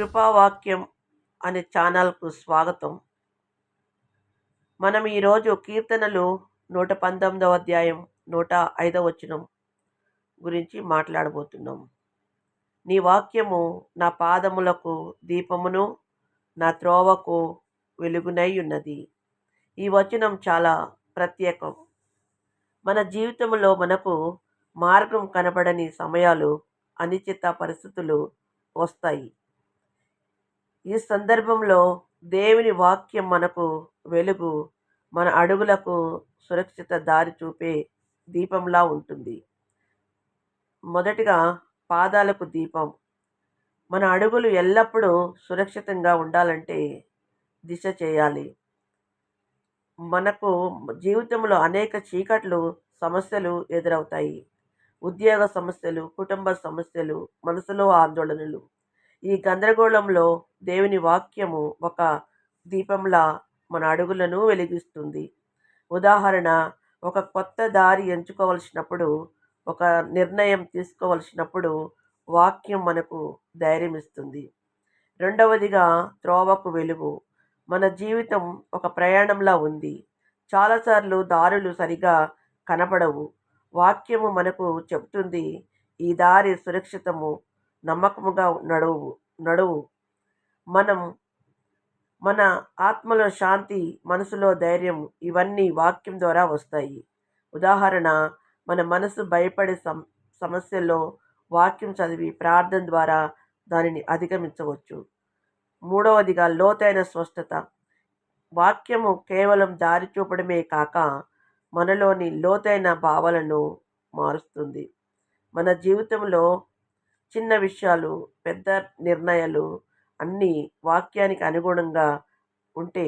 కృపావాక్యం అనే ఛానల్కు స్వాగతం. మనం ఈరోజు కీర్తనలు నూట పంతొమ్మిదవ అధ్యాయం నూట ఐదవ వచనం గురించి మాట్లాడబోతున్నాం. నీ వాక్యము నా పాదములకు దీపమును నా త్రోవకు వెలుగునై ఉన్నది. ఈ వచనం చాలా ప్రత్యేకం. మన జీవితంలో మనకు మార్గం కనబడని సమయాలు అనిశ్చిత పరిస్థితులు వస్తాయి. ఈ సందర్భంలో దేవుని వాక్యం మనకు వెలుగు మన అడుగులకు సురక్షిత దారి చూపే దీపంలా ఉంటుంది. మొదటిగా పాదాలకు దీపం. మన అడుగులు ఎల్లప్పుడూ సురక్షితంగా ఉండాలంటే దిశ చేయాలి. మనకు జీవితంలో అనేక చీకట్లు సమస్యలు ఎదురవుతాయి. ఉద్యోగ సమస్యలు కుటుంబ సమస్యలు మనసులో ఆందోళనలు. ఈ గందరగోళంలో దేవుని వాక్యము ఒక దీపంలా మన అడుగులను వెలిగిస్తుంది. ఉదాహరణ ఒక కొత్త దారి ఎంచుకోవలసినప్పుడు ఒక నిర్ణయం తీసుకోవలసినప్పుడు వాక్యం మనకు ధైర్యం ఇస్తుంది. రెండవదిగా త్రోవకు వెలుగు. మన జీవితం ఒక ప్రయాణంలా ఉంది. చాలాసార్లు దారులు సరిగా కనపడవు. వాక్యము మనకు చెబుతుంది ఈ దారి సురక్షితము నమ్మకముగా నడువు. నడువు. మనం మన ఆత్మలో శాంతి మనసులో ధైర్యం ఇవన్నీ వాక్యం ద్వారా వస్తాయి. ఉదాహరణ మన మనసు భయపడే సమ సమస్యల్లో వాక్యం చదివి ప్రార్థన ద్వారా దానిని అధిగమించవచ్చు. మూడవదిగా లోతైన స్పష్టత. వాక్యము కేవలం దారి చూపడమే కాక మనలోని లోతైన భావాలను మారుస్తుంది. మన జీవితంలో చిన్న విషయాలు పెద్ద నిర్ణయాలు అన్నీ వాక్యానికి అనుగుణంగా ఉంటే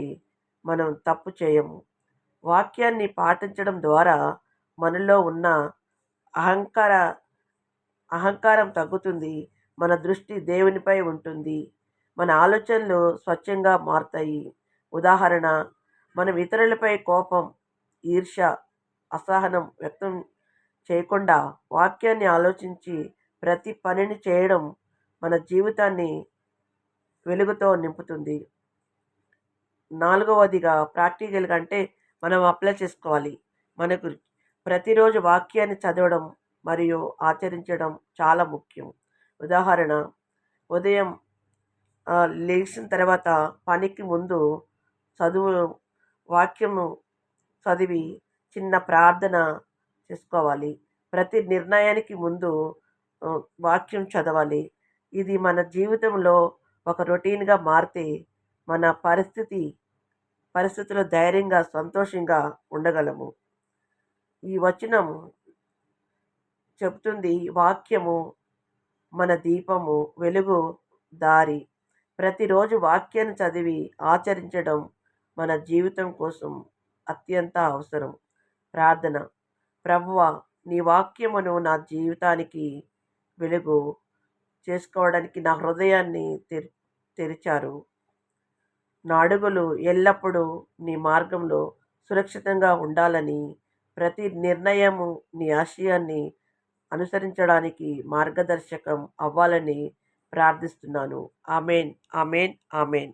మనం తప్పు చేయము. వాక్యాన్ని పాటించడం ద్వారా మనలో ఉన్న అహంకార అహంకారం తగ్గుతుంది మన దృష్టి దేవునిపై ఉంటుంది మన ఆలోచనలు స్వచ్ఛంగా మారుతాయి. ఉదాహరణ మనం ఇతరులపై కోపం ఈర్ష అసహనం వ్యక్తం చేయకుండా వాక్యాన్ని ఆలోచించి ప్రతి పనిని చేయడం మన జీవితాన్ని వెలుగుతో నింపుతుంది. నాలుగవదిగా ప్రాక్టికల్గా అంటే మనం అప్లై చేసుకోవాలి. మనకు ప్రతిరోజు వాక్యాన్ని చదవడం మరియు ఆచరించడం చాలా ముఖ్యం. ఉదాహరణ ఉదయం లేచిన తర్వాత పనికి ముందు చదువు వాక్యము చదివి చిన్న ప్రార్థన చేసుకోవాలి. ప్రతి నిర్ణయానికి ముందు వాక్యం చదవాలి. ఇది మన జీవితంలో ఒక రొటీన్గా మారితే మన పరిస్థితి పరిస్థితులు ధైర్యంగా సంతోషంగా ఉండగలము. ఈ వచనం చెప్తుంది వాక్యము మన దీపము వెలుగు దారి. ప్రతిరోజు వాక్యాన్ని చదివి ఆచరించడం మన జీవితం కోసం అత్యంత అవసరం. ప్రార్థన. ప్రభువ నీ వాక్యమును నా జీవితానికి వెలుగు చేసుకోవడానికి నా హృదయాన్ని తెరి తెరిచారు. నా అడుగులు ఎల్లప్పుడూ నీ మార్గంలో సురక్షితంగా ఉండాలని ప్రతి నిర్ణయము నీ ఆశయాన్ని అనుసరించడానికి మార్గదర్శకం అవ్వాలని ప్రార్థిస్తున్నాను. Amen amen amen.